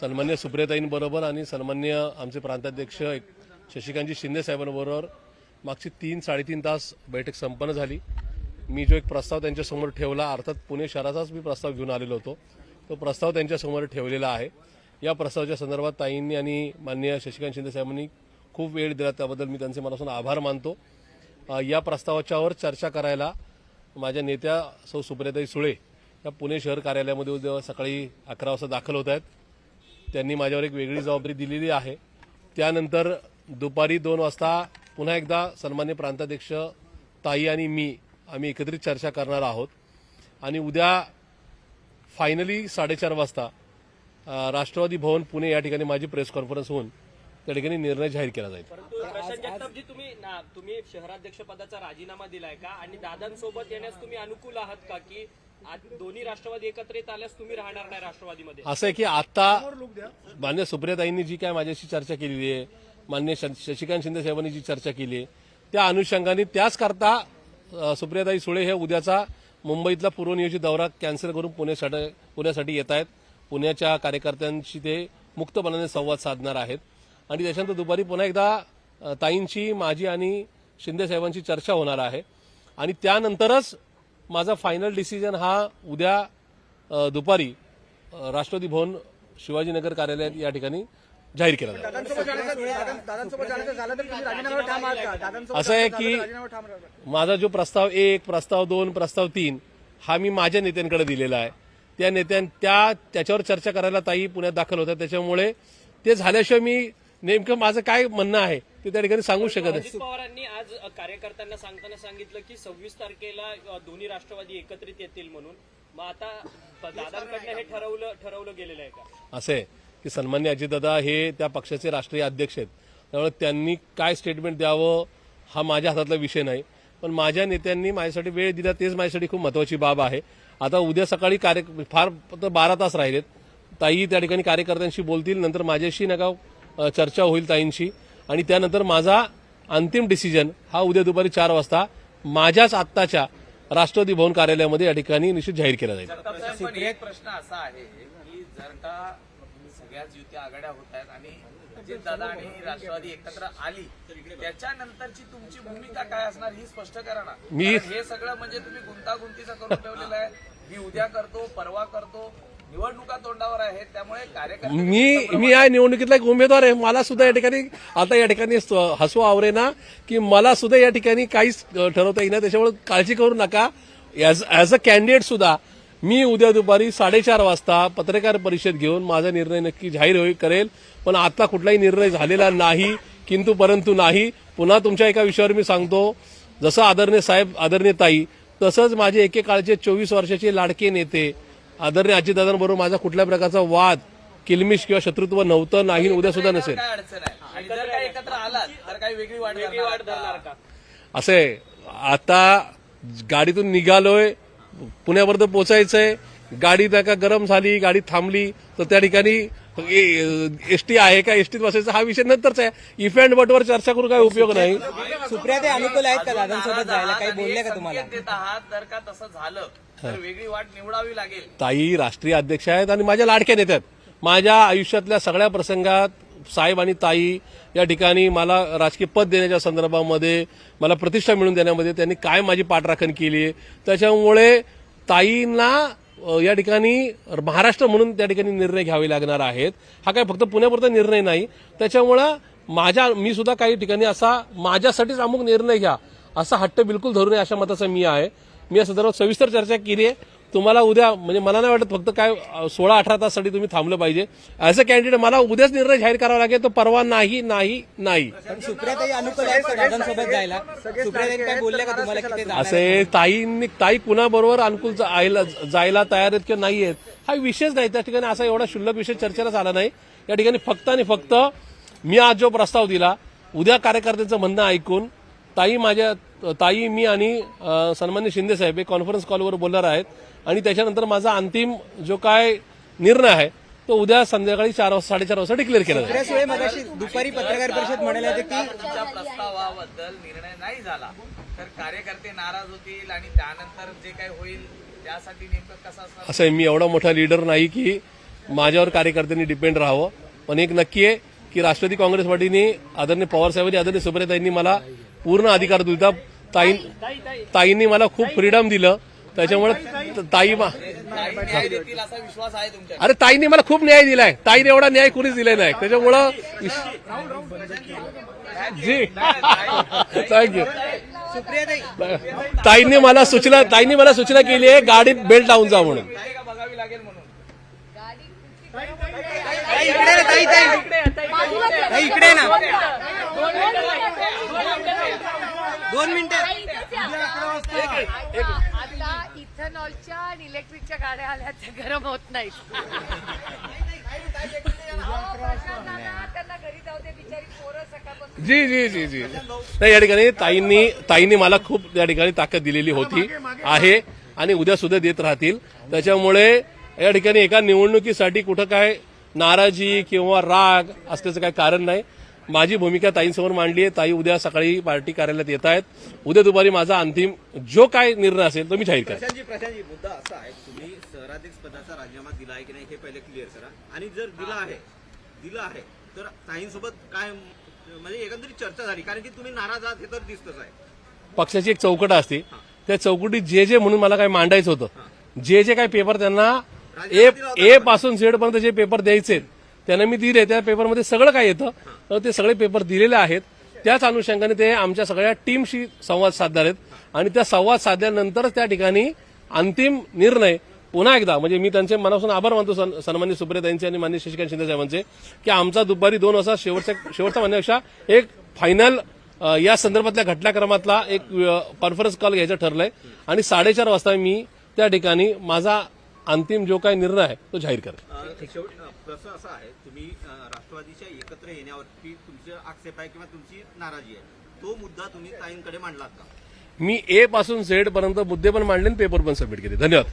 सन्मान्य सुप्रियताईंबरोबर आणि सन्मान्य आमचे प्रांताध्यक्ष एक- शशिकांतजी शिंदे साहेबांबरोबर मागची तीन साडेतीन तास बैठक संपन्न झाली. मी जो एक प्रस्ताव त्यांच्यासमोर ठेवला अर्थात पुणे शहराचाच मी प्रस्ताव घेऊन आलेलो होतो तो प्रस्ताव त्यांच्यासमोर ठेवलेला आहे. या प्रस्तावाच्या संदर्भात ताईंनी आणि माननीय शशिकांत शिंदे साहेबांनी खूप वेळ दिला त्याबद्दल मी त्यांचे मनापासून आभार मानतो. या प्रस्तावाच्यावर चर्चा करायला माझ्या नेत्या सौ सुप्रियाताई सुळे या पुणे शहर कार्यालयामध्ये उद्या सकाळी अकरा वाजता दाखल होत आहेत. त्यांनी माझ्यावर एक वेगळी जबाबदारी दिलेली आहे. त्यानंतर दुपारी दोन वाजता पुन्हा एकदा सन्मान्य प्रांताध्यक्ष ताई आणि मी आम्ही एकत्रित चर्चा करणार आहोत. आणि उद्या फायनली साडेचार वाजता राष्ट्रवादी भवन पुणे या ठिकाणी माझी प्रेस कॉन्फरन्स होऊन त्या ठिकाणी निर्णय जाहीर केला जाईल. जगतापजी तुम्ही तुम्ही शहराध्यक्ष पदाचा राजीनामा दिलाय का? आणि दादांसोबत येण्यास तुम्ही अनुकूल आहात का? की दोन्ही राष्ट्रवादी एकत्रित आल्यास तुम्ही राहणार नाही राष्ट्रवादीमध्ये. असं आहे की आता मान्य सुप्रियाताईंनी जी काय माझ्याशी चर्चा केलेली आहे मान्य श- शशिकांत शिंदे साहेबांनी जी चर्चा केली आहे त्या अनुषंगाने त्याच करता सुप्रियाताई सुळे हे उद्याचा मुंबईतला पूर्वनियोजित दौरा कॅन्सल करून पुण्यासाठी पुण्यासाठी येत आहेत. पुण्याच्या कार्यकर्त्यांशी ते मुक्तपणाने संवाद साधणार आहेत. आणि त्याच्यानंतर दुपारी पुन्हा एकदा ताईंची माझी आणि शिंदे साहेबांची चर्चा होणार आहे. आणि त्यानंतरच माझा फायनल डिसिजन हा उद्या दुपारी राष्ट्रपती भवन शिवाजीनगर कार्यालयात या ठिकाणी जाहीर केला जाईल. असं आहे की- माझा जो प्रस्ताव एक प्रस्ताव दोन प्रस्ताव तीन हा मी माझ्या नेत्यांकडे दिलेला आहे. त्या नेत्यां त्या त्याच्यावर चर्चा करायला ताई पुण्यात दाखल होत्या. त्याच्यामुळे ते झाल्याशिवाय मी नेमकं माझं काय म्हणणं आहे ते त्या ठिकाणी सांगू शकत नाही. अजित पवारांनी आज कार्यकर्त्यांना सांगताना सांगितलं की सव्वीस तारखेला दोन्ही राष्ट्रवादी एकत्रित येतील म्हणून. मग आता दादांकडनं हे ठरवलं ठरवलं गेलेलं आहे का? असं आहे की सन्मान्य अजितदादा हे त्या पक्षाचे राष्ट्रीय अध्यक्ष आहेत. त्यामुळे त्यांनी काय स्टेटमेंट द्यावं हा माझ्या हातातला विषय नाही. पण माझ्या नेत्यांनी माझ्यासाठी वेळ दिला तेच माझ्यासाठी खूप महत्वाची बाब आहे. आता उद्या सकाळी कार्य फार फक्त बारा तास राहिलेत. ताई त्या ठिकाणी कार्यकर्त्यांशी बोलतील नंतर माझ्याशी नका चर्चा होईल ताईंशी. आणि त्यानंतर माझा अंतिम डिसिजन हा उद्या दुपारी चार वाजता माझ्याच आत्ताच्या राष्ट्रवादी भवन कार्यालयामध्ये या ठिकाणी निश्चित जाहीर केला जाईल. एक प्रश्न असा आहे की जर का सगळ्याच युती आघाड्या होत आहेत आणि अजितदादा आणि राष्ट्रवादी एकत्र आली त्याच्यानंतरची तुमची भूमिका काय असणार ही स्पष्ट करा ना. मी- हे सगळं म्हणजे तुम्ही गुंतागुंतीचं करून ठेवलेलं आहे. मी उद्या करतो परवा करतो निवडणुका तोंडावर आहेत त्यामुळे कार्यकर्ते मी मी या निवडणुकीतला एक उमेदवार आहे. मला सुद्धा या ठिकाणी आता या ठिकाणी हसू आवरे ना की मला सुद्धा या ठिकाणी काहीच ठरवता येईना. त्याच्यामुळे काळजी करू नका. ॲज अ कॅन्डिडेट सुद्धा मी उद्या दुपारी साडेचार वाजता पत्रकार परिषद घेऊन माझा निर्णय नक्की जाहीर होईल करेल. पण आता कुठलाही निर्णय झालेला नाही किंतु परंतु नाही. पुन्हा तुमच्या एका विषयावर मी सांगतो जसं आदरणीय साहेब आदरणीय ताई तसंच माझे एकेकाळचे चोवीस वर्षाचे लाडके नेते आदरणीय अजितदादांबरोबर माझा कुठल्या प्रकारचा वाद किलमिश किंवा शत्रुत्व नव्हतं नाही उद्या सुद्धा नसेल. काय अडचण आहे? आणि जर का एकत्र आलात तर काही वेगळी वाट वेगळी करणार वाट का? धरणार का? असे आता गाडीतून निघालोय पुण्यापर्यंत पोचायचंय गाडी त्या का गरम झाली गाडी थांबली तर त्या ठिकाणी एसटी आहे का एसटीत बसायचा हा विषय नंतरचा आहे. इफ अँड बटवर चर्चा करून काय उपयोग नाही. सुप्रिया ते अनुकूल आहेत का दादांसोबत जायला? काही बोलले का तुम्हाला? देत आहात जर का तसं झालं तर वेगळी वाट निवडावी लागेल. ताई राष्ट्रीय अध्यक्ष आहेत आणि माझ्या लाडक्या नेत्यात. माझ्या आयुष्यातल्या सगळ्या प्रसंगात साहेब आणि ताई या ठिकाणी मला राजकीय पद देण्याच्या संदर्भामध्ये मला प्रतिष्ठा मिळवून देण्यामध्ये त्यांनी काय माझी पाठराखण केली आहे? त्याच्यामुळे ताईंना या ठिकाणी महाराष्ट्र म्हणून त्या ठिकाणी निर्णय घ्यावे लागणार आहेत. हा काय फक्त पुण्यापुरता निर्णय नाही. त्याच्यामुळं माझ्या मी सुद्धा काही ठिकाणी असा माझ्यासाठीच अमुक निर्णय घ्या असा हट्ट बिलकुल धरू नये अशा मताचा मी आहे. मी या संदर्भात सविस्तर चर्चा केली आहे तुम्हाला उद्या म्हणजे मला नाही वाटत फक्त काय सोळा अठरा ताससाठी तुम्ही थांबलं पाहिजे. ॲज अ कॅन्डिडेट मला उद्याच निर्णय जाहीर करावा लागेल तो परवा नाही नाही नाही. असे ताईंनी ताई कुणाबरोबर अनुकूल जायला तयार आहेत किंवा नाही आहेत हा विषयच नाही. त्या ठिकाणी असा एवढा क्षुल्लक विषय चर्चेलाच आला नाही. या ठिकाणी फक्त आणि फक्त मी आज जो प्रस्ताव दिला उद्या कार्यकर्त्यांचं म्हणणं ऐकून ताई माझ्या ताई मी आणि सन्मान्य शिंदे साहेब हे कॉन्फरन्स कॉलवर बोलणार आहेत. आणि त्याच्यानंतर माझा अंतिम जो काय निर्णय आहे तो उद्या संध्याकाळी चार वाजता साडेचार वाजता डिक्लेअर केला जाईल. सुप्रिया सुळे मगाशी दुपारी पत्रकार परिषद म्हणाले होते की प्रस्तावाबद्दल निर्णय नाही झाला तर कार्यकर्ते नाराज होतील आणि त्यानंतर जे काही होईल त्यासाठी नेमकं कसं असं आहे मी एवढा मोठा लीडर नाही की माझ्यावर कार्यकर्त्यांनी डिपेंड राहावं. पण एक नक्की आहे की राष्ट्रवादी काँग्रेस पार्टीने आदरणीय पवारसाहेबांनी आदरणीय सुप्रियाताईंनी मला पूर्ण अधिकार दिला. ताई ताईंनी मला खूप फ्रीडम दिलं. त्याच्यामुळे ताई मा- अरे ताईंनी मला खूप न्याय दिलाय. ताईने एवढा न्याय कुणीच दिलाय नाही. त्याच्यामुळं जी. थँक्यू ताईंनी मला सूचना ताईंनी मला सूचना केली आहे गाडीत बेल्ट लावून जा म्हणून. ताई का बघावी लागेल म्हणून? ताई, ताई, ताई. ताई, इकडे ना. दोन मिनिटं. इथेनॉलच्या आणि इलेक्ट्रिकच्या गाड्या आल्या त्या गरम होत नाहीत. अहो, प्रशासनाला त्यांना घरी जाऊ दे बिचारी पोरं सकाळपासून जी जी जी जी. नाही या ठिकाणी ताईंनी ताईंनी मला खूप या ठिकाणी ताकद दिलेली होती आहे आणि उद्या सुद्धा देत राहतील. त्याच्यामुळे या ठिकाणी एका निवडणुकीसाठी कुठं काय नाराजी किंवा राग असल्याचं काही कारण नाही. माझी भूमिका ताईंसमोर मांडली आहे. ताई उद्या सकाळी पार्टी कार्यालयात येत आहेत. उद्या दुपारी माझा अंतिम जो काय निर्णय असेल तो मी जाहीर करेन. प्रशांतजी प्रशांतजी मुद्दा असा आहे तुम्ही शहराध्यक्ष पदाचा राजीनामा दिला आहे की नाही हे पहिले क्लिअर करा. आणि जर दिला आहे दिला आहे तर ताईंसोबत काय म्हणजे एकंदरीत चर्चा झाली. कारण की तुम्ही नाराज आहात हे तर दिसतच आहे. पक्षाची एक चौकट असते. त्या चौकटीत जे जे म्हणून मला काय मांडायचं होतं जे जे काही पेपर त्यांना ए ए पासून झेड पर्यंत जे पेपर द्यायचे त्यांना मी दिले त्या पेपरमध्ये सगळं काय येतं ते सगळे पेपर दिलेले आहेत. त्याच अनुषंगाने ते आमच्या सगळ्या टीमशी संवाद साधणार आहेत आणि त्या संवाद साधल्यानंतरच त्या ठिकाणी अंतिम निर्णय पुन्हा एकदा म्हणजे मी त्यांचे मनापासून आभार मानतो सन- सन्मान्य सुप्रियाताईंचे आणि मान्य शशिकांत शिंदे साहेबांचे की आमचा दुपारी दोन वाजता शेवटच्या शेवटचा म्हणण्यापेक्षा एक फायनल या संदर्भातल्या घटनाक्रमातला एक कॉन्फरन्स कॉल घ्यायचं ठरलंय. आणि साडेचार वाजता मी त्या ठिकाणी माझा अंतिम जो काही निर्णय आहे तो जाहीर करेल प्रश्न असा आहे तुम्ही राष्ट्रवादीच्या एकत्र येण्यावरती तुमचे आक्षेप आहे किंवा तुमची नाराजी आहे तो मुद्दा तुम्ही ताईंकडे मांडलात का? मी ए पासून झेड पर्यंत मुद्दे पण मांडले आणि पेपर पण सबमिट केले. धन्यवाद.